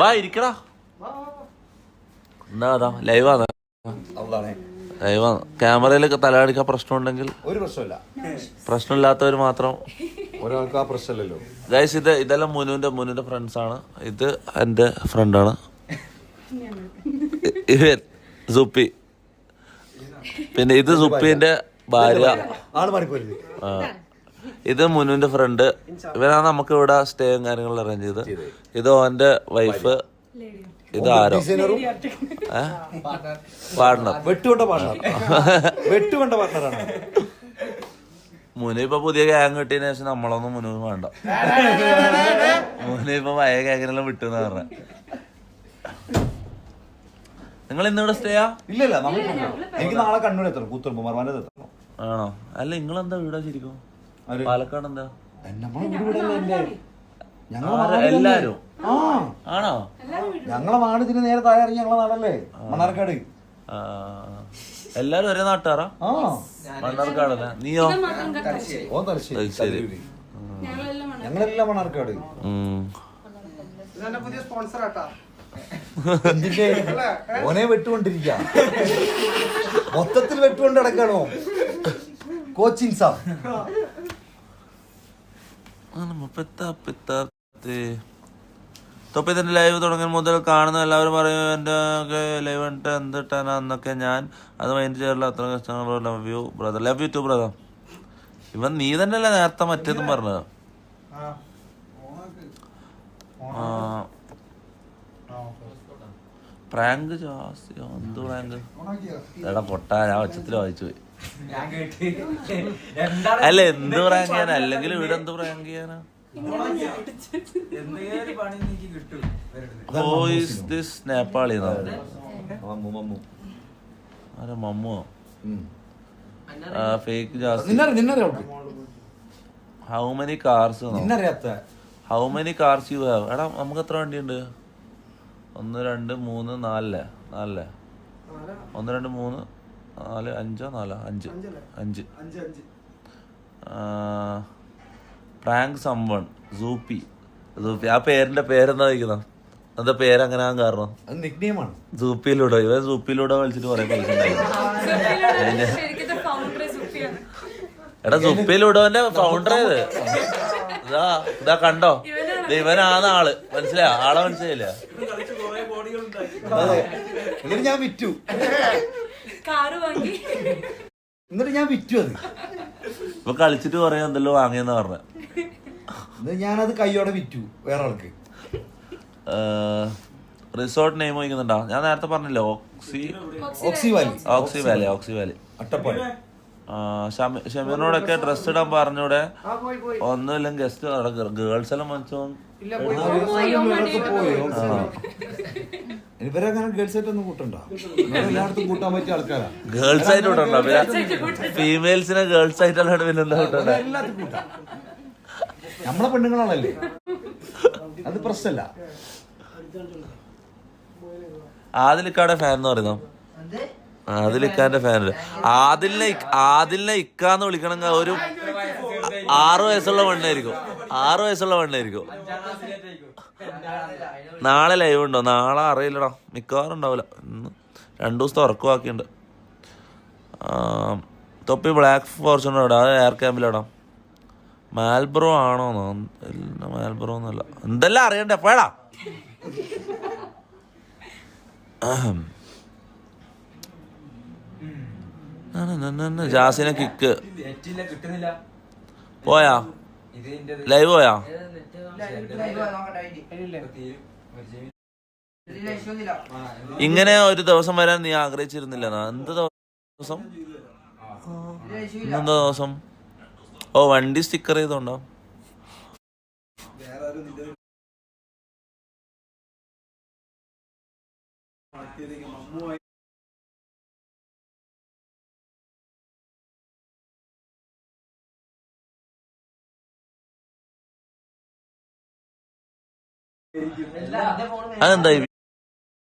വാ ഇരിക്കടാ. അതാ ലൈവാണ് ക്യാമറയിലൊക്കെ തലകാണിക്കാൻ പ്രശ്നം ഉണ്ടെങ്കിൽ ഒരു പ്രശ്നമില്ല പ്രശ്നമില്ലാത്തവർ മാത്രം. ഒരാൾക്ക് ആ പ്രശ്നമില്ലല്ലോ. ഗൈസ് ഇത് ഇതെല്ലാം മുനുവിന്റെ മുനുവിന്റെ ഫ്രണ്ട്സ് ആണ്. ഇത് എന്റെ ഫ്രണ്ടാണ് ഇവൻ സുപ്പി. പിന്നെ ഇത് സുപ്പിന്റെ ഭാര്യ. ആൾ മാറിപ്പോരുത് ആ. ഇത് മുനുവിന്റെ ഫ്രണ്ട് ഇവനാണ് നമുക്ക് ഇവിടെ സ്റ്റേയും കാര്യങ്ങളും അറേഞ്ച് ചെയ്ത്. ഇത് ഓന്റെ വൈഫ് ഇത് ആരോ? പാർട്ണർ വെട്ടുകൊണ്ട പാർട്ണർ വെട്ടുകൊണ്ട പാർട്ണറാണ് മുന ഇപ്പൊ പുതിയ ഗ്യാങ് കിട്ടിയതിനു ശേഷം നമ്മളൊന്നും മുനു വേണ്ട. മുന ഇപ്പൊ പഴയ ഗ്യാങ്ങിനെല്ലാം വിട്ടു പറഞ്ഞ. നിങ്ങൾ ഇന്നിവിടെ സ്റ്റേയാ ഇല്ല ഇല്ല നമ്മൾ എനിക്ക് നാളെ കണ്ണൂർ എത്തണം കൂത്തുറമ്പ് മർമാന്റെ എത്തണം. ആണോ? അല്ല നിങ്ങളെന്താ വീടാ ശരിക്കും? പാലക്കാട് എന്താ? എല്ലാരും. ആ. ആണോ? ഞങ്ങളെ നാട് ഇതിന് നേരെ താഴെ ഇറങ്ങി ഞങ്ങളെ നാടല്ലേ? മണ്ണാർക്കാട്. ആ. എല്ലാരും ഒരേ നാട്ടാറാ ആ. മണ്ണാർക്കാടല്ലേ നീയോ? ഓ തലശ്ശേരി. ശരി. ഞങ്ങളെല്ലാം മണ്ണാർക്കാട്. പുതിയ സ്പോൺസർ ആട്ടാ. എന്തിന്റെ? ഓനെ വെട്ടുകൊണ്ടിരിക്ക. മൊത്തത്തിൽ വെട്ടുകൊണ്ട് നടക്കണോ? കോച്ചിങ് സാ അങ്ങനെ മുപ്പത്താ പിത്താത്തി. തൊപ്പി തന്നെ ലൈവ് തുടങ്ങിയ മുതൽ കാണുന്ന എല്ലാവരും പറയും എന്റെ ഒക്കെ ലൈവ് കണ്ടിട്ട് എന്ത് ഇട്ടാനാ? ഞാൻ അത് മൈൻഡ് ചെയ്യാറില്ല. അത്ര കഷ്ടങ്ങൾ love you brother love you too brother ഇവൻ നീ തന്നെയല്ലേ നേരത്തെ മറ്റേതും പറഞ്ഞത് ആ പ്രാങ്ക് എന്ത് പ്രാങ്ക്? എടാ പൊട്ടാ ഞാൻ ഒച്ചത്തിൽ വായിച്ചു പോയി. അല്ല എന്ത് പ്രാങ്ക് ചെയ്യാനാ? അല്ലെങ്കിൽ ഇവിടെ എന്ത് പ്രാങ്ക് ചെയ്യാനാ? ഹോ ദിസ് നേപ്പാളി ആരാ മമ്മോ. Fake many cars how many cars you have എടാ നമുക്ക് എത്ര വണ്ടിയുണ്ട്? ഒന്ന് രണ്ട് മൂന്ന് നാലല്ലേ നാലല്ലേ ഒന്ന് രണ്ട് മൂന്ന് നാല് അഞ്ചോ നാലോ? അഞ്ച്. അഞ്ച്. പ്രാങ്ക് സംവൺ സൂപ്പി സൂപ്പി ആ പേരിന്റെ പേരെന്താ വയ്ക്കുന്ന പേര് പേരങ്ങനെ ആകാൻ കാരണം? അത് നിക്നെയിമാണ് സൂപ്പിയിലൂടെ ഇവ സൂപ്പിയിലൂടെ കളിച്ചിട്ട് കുറെ പൈസ എടാ സുപ്പിയിലൂടെ ഫൗണ്ടർ ഏത്? ഇതാ ഇതാ കണ്ടോ? ഇവനാണ് ആൾ. മനസ്സിലായോ? ആളെ മനസ്സിലായില്ല? അതെ. എന്നിട്ട് ഞാൻ വിറ്റു. കാറ് വാങ്ങി. എന്നിട്ട് ഞാൻ വിറ്റു അത്. ഇപ്പൊ കളിച്ചിട്ട് കുറെ എന്തെല്ലോ വാങ്ങിയെന്ന് പറഞ്ഞ. എന്നിട്ട് ഞാനത് കൈയോടെ വിറ്റു വേറെ ആൾക്ക് റിസോർട്ട് നെയിം വഹിക്കുന്നുണ്ടോ? ഞാൻ നേരത്തെ പറഞ്ഞല്ലോ oxy oxy valley. Oxy valley oxy valley. Attappadi. ഷമീറിനോടൊക്കെ dress ഇടാൻ പറഞ്ഞൂടെ? ഒന്നുമില്ല ഗസ്റ്റ് ഗേൾസ് എല്ലാം മനസ്സോ ഇല്ല പോയി. പോയി ഓക്സി ഇവരങ്ങനെ ഗേൾസ് ആയിട്ട് ഒന്നും കൂട്ടണ്ട. ഇവരെ എല്ലായിടത്തും കൂട്ടാൻ പറ്റിയ ആൾക്കാരാ. ഗേൾസ് ആയിട്ട് ഫീമെയിൽസിനെ ഗേൾസ് ആയിട്ടല്ലാണ്ട് പിന്നെ എന്താ കൂട്ടണ്ട? എല്ലാത്തും കൂട്ടാം. നമ്മളെ പെണ്ണുങ്ങളാണല്ലേ? അത് പ്രശ്നമല്ല ആദിലിക്കാടെ ഫാൻ എന്ന് പറയുന്നോ? ആദിലിക്കാന്റെ ഫാൻ ആദിലിനെ ഇക്ക- ആദിലിനെ ഇക്കാന്ന് വിളിക്കണമെങ്കിൽ ഒരു ആറു വയസ്സുള്ള പെണ്ണായിരിക്കും. ആറു വയസ്സുള്ള പെണ്ണായിരിക്കും. നാളെ ലൈവ് ഉണ്ടോ? നാളെ അറിയില്ലടാ. മിക്കവാറും ഉണ്ടാവില്ല. ഇന്ന് രണ്ടു ദിവസത്തെ ഉറക്കമാക്കിയുണ്ട് തൊപ്പി ബ്ലാക്ക് ഫോർച്യൂണർ ഇടാം അത് എയർ ക്യാമ്പിലിടാം മാൽബ്രോ ആണോന്നോ മാൽബ്രോ ഒന്നല്ല എന്തെല്ലാം അറിയണ്ടേ? പോയടാ അഹം. ന, ന, ന, ന, ന. ജാസിനെ കിക്ക് പോയാ? ലൈവ് പോയാ? ഇങ്ങനെ ഒരു ദിവസം വരാൻ നീ ആഗ്രഹിച്ചിരുന്നില്ല എന്ത് ദിവസം? ഇന്നെന്താ ദിവസം? ഓ വണ്ടി സ്റ്റിക്കർ ചെയ്തോണ്ടോ? അതെന്താ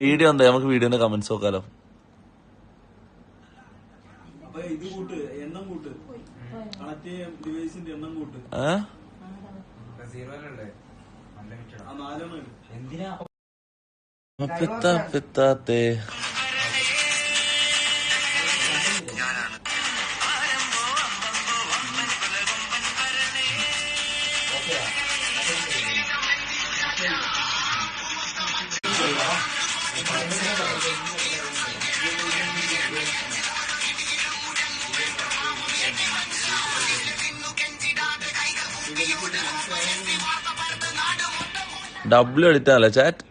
വീഡിയോ എന്താ? നമുക്ക് വീഡിയോന്റെ കമന്റ്സ് നോക്കാലോ. അപ്പൊ ഇത് കൂട്ട് എണ്ണം ഡബിൾ എടുത്താലോ ചാറ്റ്